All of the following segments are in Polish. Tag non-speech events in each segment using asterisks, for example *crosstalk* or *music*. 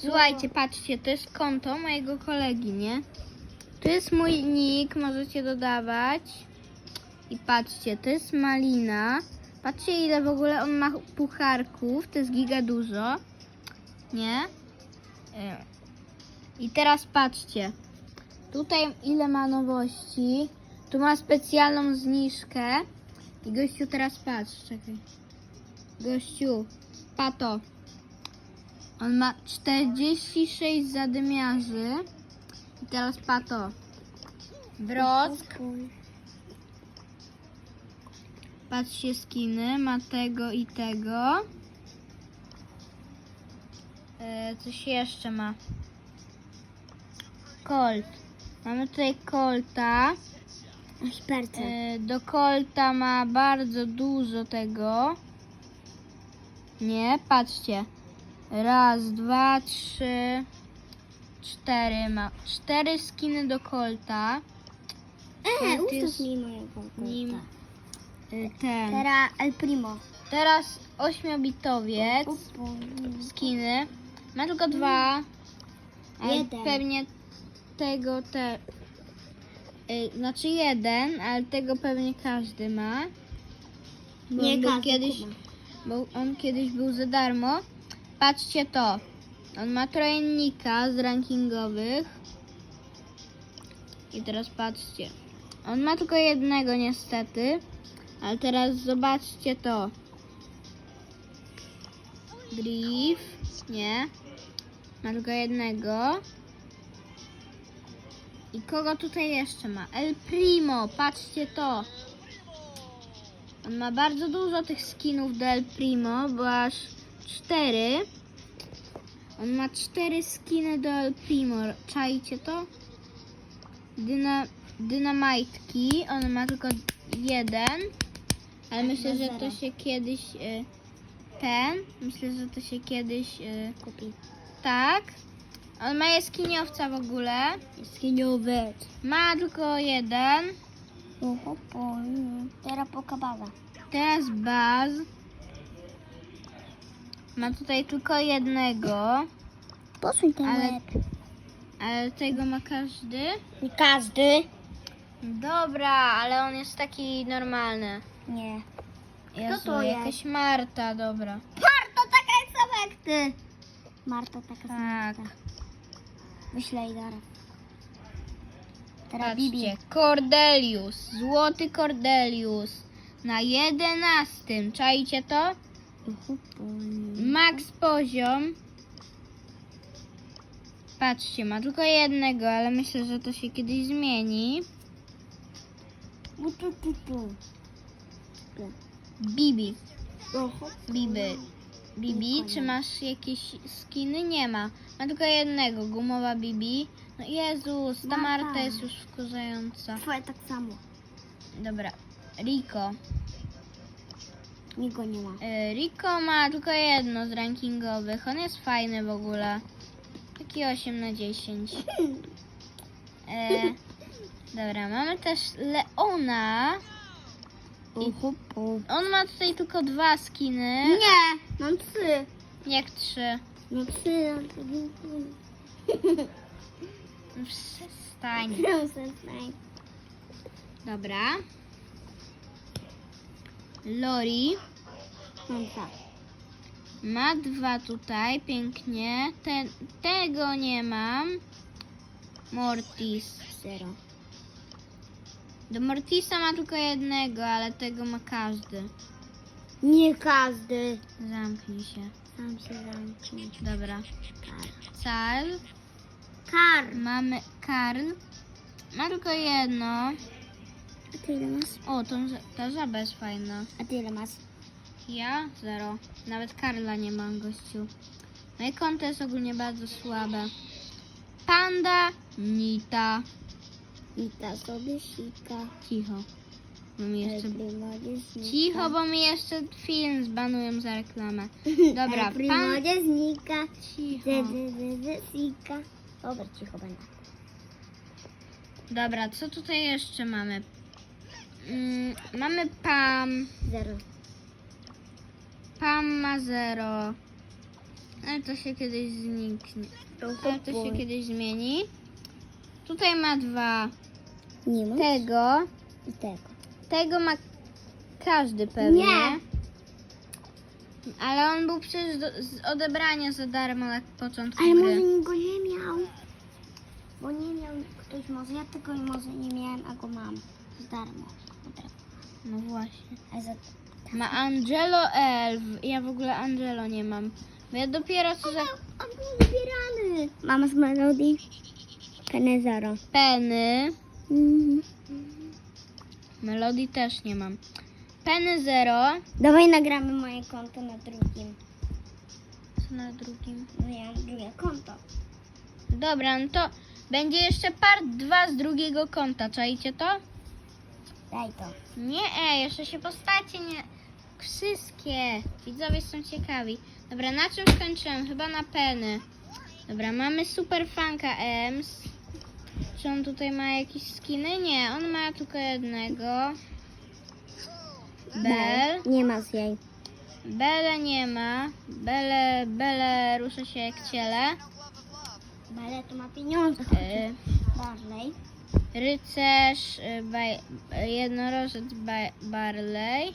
Słuchajcie, patrzcie, to jest konto mojego kolegi, nie? Tu jest mój nick, możecie dodawać. I patrzcie, to jest malina. Patrzcie, ile w ogóle on ma pucharków. To jest giga dużo. Nie? E, I teraz patrzcie. Tutaj ile ma nowości. Tu ma specjalną zniżkę. I gościu teraz patrz, czekaj. Gościu, pato. On ma 46 zadymiarzy. I teraz pato. Brock. Patrzcie skiny. Ma tego i tego. E, coś jeszcze ma. Colt. Mamy tutaj Colta. E, Do Colta ma bardzo dużo tego. Nie, patrzcie. Raz, dwa, trzy, cztery ma. Cztery skiny do Colta. E, ustaw mi mojego Nim kota. y, ten. Teraz El Primo. Teraz ośmiobitowiec. Skiny. Ma tylko dwa. Ale Jeden. pewnie tego te. y, Znaczy jeden, ale tego pewnie każdy ma. Bo Nie on każdy kiedyś, bo on kiedyś był za darmo. Patrzcie to. On ma trojnika z rankingowych. I teraz patrzcie. On ma tylko jednego niestety. Ale teraz zobaczcie to. Griff. Nie. Ma tylko jednego. I kogo tutaj jeszcze ma? El Primo. Patrzcie to. On ma bardzo dużo tych skinów do El Primo, bo aż cztery. On ma cztery skiny do El Primo. Czajcie to? Dyna, dynamajtki. On ma tylko jeden. Ale myślę, że to się kiedyś y, ten. Myślę, że to się kiedyś y, Kupi. tak. On ma jaskiniowca w ogóle. Skiniowy. Ma tylko jeden. Teraz Baz. Ma tutaj tylko jednego, Posuń ten Ale- łeb. ale tego ma każdy. Nie każdy. Dobra, ale on jest taki normalny. Nie. Jezu, to jest? jakaś Marta, dobra. Marta taka jest sama jak ty. Marta taka sama Tak. Wyślę jej zaraz. Teraz Bibi. Patrzcie, Cordelius, złoty Cordelius. Na jedenastym, czajcie to? Max poziom. Patrzcie, ma tylko jednego, ale myślę, że to się kiedyś zmieni. Bibi, Bibi. Bibi, czy masz jakieś skiny? Nie ma. Ma tylko jednego, gumowa Bibi. No Jezus, ta. Marta jest już wkurzająca. Twoje tak samo. Dobra, Rico. Niego nie ma. Y, Rico ma tylko jedno z rankingowych. On jest fajny w ogóle. Taki 8 na 10. E, dobra, mamy też Leona. Po. On ma tutaj tylko dwa skiny. Nie, mam trzy. Jak trzy. No trzy, mam trzy. Przestań. *laughs* Przestań. Dobra. Lori Mam dwa. ma dwa tutaj, pięknie. Ten, tego nie mam. Mortis. Zero. Do Mortisa ma tylko jednego, ale tego ma każdy. Nie każdy. Zamknij się. Sam się zamknij. Dobra. Kar. Cal. Kar. Mamy Karl. Ma tylko jedno. A ty ile masz? O, tą, ża- ta żaba jest fajna. A ty ile masz? Ja? Zero. Nawet Karla nie mam, gościu. Moje konto jest ogólnie bardzo słabe. Panda. Nita. I ta sobie sika. Cicho. Bo mi jeszcze... Cicho, bo mi jeszcze film zbanują za reklamę. *laughs* Dobra, pan... Znika. Cicho. Sika. Dobra, cicho będę. Dobra, co tutaj jeszcze mamy? Mm, mamy Pam. Zero. Pam ma zero. Ale to się kiedyś zniknie. Ale to się kiedyś zmieni. Tutaj ma dwa. Nie ma. Tego. I tego. Tego ma każdy pewnie. Nie. Ale on był przecież do, z odebrania za darmo na początku Ale może gry. nikt go nie miał. Bo nie miał ktoś może. Ja tego może nie miałem, a go mam. Z darmo. No właśnie. A za... Ma Angelo Elf. Ja w ogóle Angelo nie mam. Bo ja dopiero co za On był wybierany. Mama z Melody. Penny Zero. Penny. Mhm. Melody też nie mam. Penny Zero. Dawaj nagramy moje konto na drugim. Co na drugim? No ja mam drugie konto. Dobra, no to będzie jeszcze part 2 z drugiego konta. Czajcie to? Daj to. Nie, e, jeszcze się postacie nie. Wszystkie. Widzowie są ciekawi. Dobra, na czym skończyłem? Chyba na Penny. Dobra, mamy Super Funka Ems. Czy on tutaj ma jakieś skiny? Nie, on ma tylko jednego. Bell. Nie ma z jej. Bele nie ma. Bele, Bele rusza się jak ciele. Bale to ma pieniądze. Y, Barley. Rycerz, y, baj, jednorożec baj, Barley.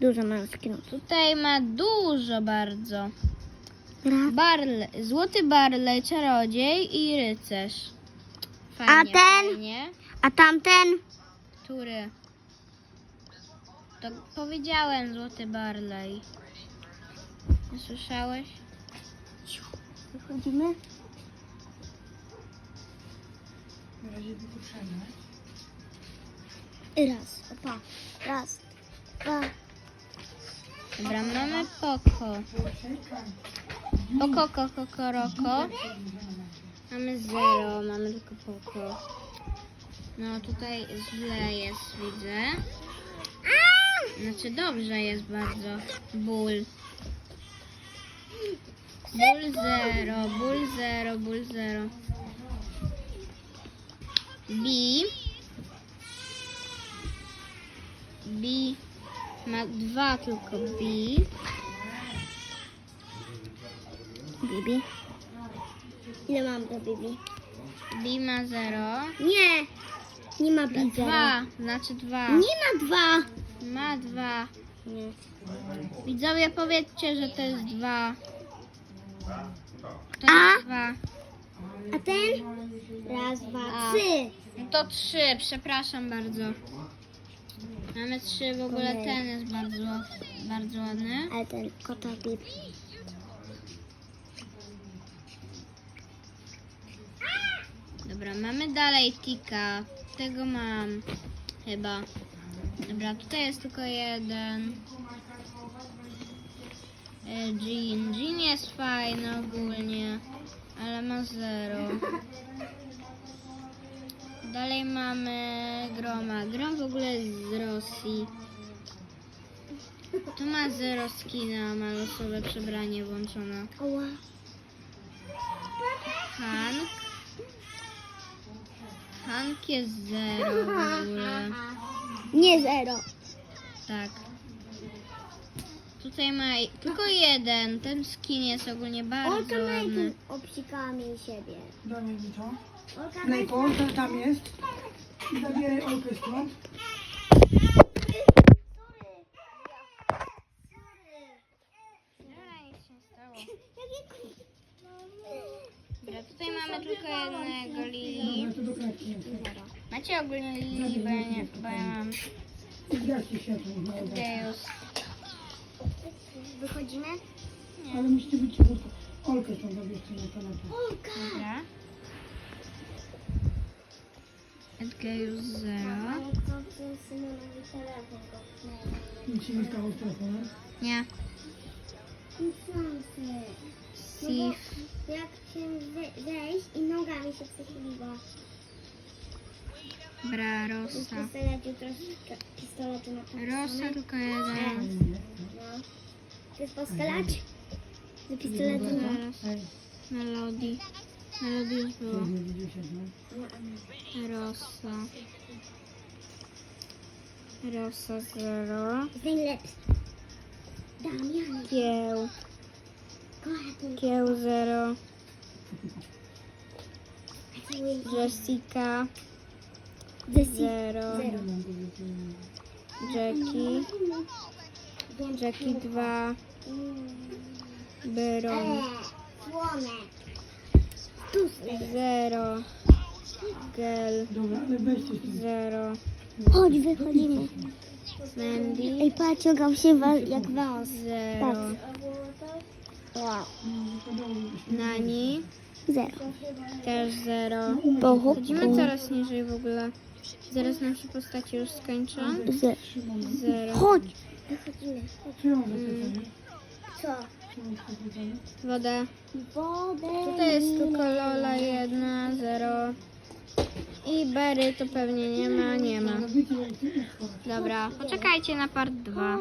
Dużo ma skinów. Tutaj ma dużo bardzo. Raz. Barley, złoty Barley, czarodziej i rycerz. Fajnie, A ten? Fajnie. A tamten? Który? To powiedziałem złoty Barley. Nie słyszałeś? Wychodzimy? I raz. Opa. Raz. Dwa. Dobra, mamy Poco. Poco, Coco, Koroko. Mamy zero, mamy tylko Poco. No tutaj źle jest, widzę. Znaczy dobrze jest bardzo. Ból. Ból zero, ból zero, ból zero. B. B ma dwa tylko B. Bibi. Ile mam do Bibi? B ma zero. Nie. Nie ma Bibi. Dwa, znaczy dwa. Nie ma dwa. Ma dwa. Nie. Widzowie powiedzcie, że to jest dwa. To A? jest dwa. A ten? Raz, dwa, A. trzy. No to trzy, przepraszam bardzo. Mamy trzy, w ogóle ten jest bardzo, bardzo ładny. Ale ten kota Bibi. Dobra, mamy dalej Tika. Tego mam chyba. Dobra, tutaj jest tylko jeden. E, Jean. Jean jest fajny ogólnie, ale ma zero. Dalej mamy Groma. Grom w ogóle jest z Rosji. Tu ma zero skina, ma losowe przebranie włączone. Hank. Hank jest zero w ogóle. Nie zero. Tak. Tutaj ma tylko jeden. Ten skin jest ogólnie bardzo Olka ładny. najpierw obsikała mi siebie. To. Olka to tam jest. I zabieraj Olkę stąd. Dobra, tutaj mamy tylko jednego Lili. Dobra, to do kratki jest. Macie ogólnie Lili, bo ja, nie, bo ja mam Zgaście światło. no. Deus. Wychodzimy? Ale musicie być cicho. Olkę stąd zabierzcie na kanapę. Olka! Dobra. Edgeus zero. Nic się nie stało z telefonem. Nie. Sif. Jak się we- wejść i nogami się przechyliła. Bra, Z Rosa. pistoletu troszkę pistoletu na tą Rosa tylko jeden. No. To jest pistolet? Z pistoletu. Zaraz. Ej, Melody. Melody już było. no. Rosa. Rosa zero. Najlepszy. Damian. Kieł. Kieł zero. Jessica zero. Jackie. Jackie dwa. Byron Słonek. zero. Gel zero. Chodź, wychodzimy. Mandy Ej, patrz, ciągam się wa- jak wąs. zero. Wow. Nani Zero. też zero. Pochop. Chodzimy coraz niżej w ogóle. Zaraz nam się postacie już skończą. Zero. Zero. Chodź. Wychodzimy. Zapytanie. Co? Wodę. Wodę. Tutaj jest tylko Lola jedna, zero. I Berry to pewnie nie ma, nie ma. Dobra, poczekajcie na part 2.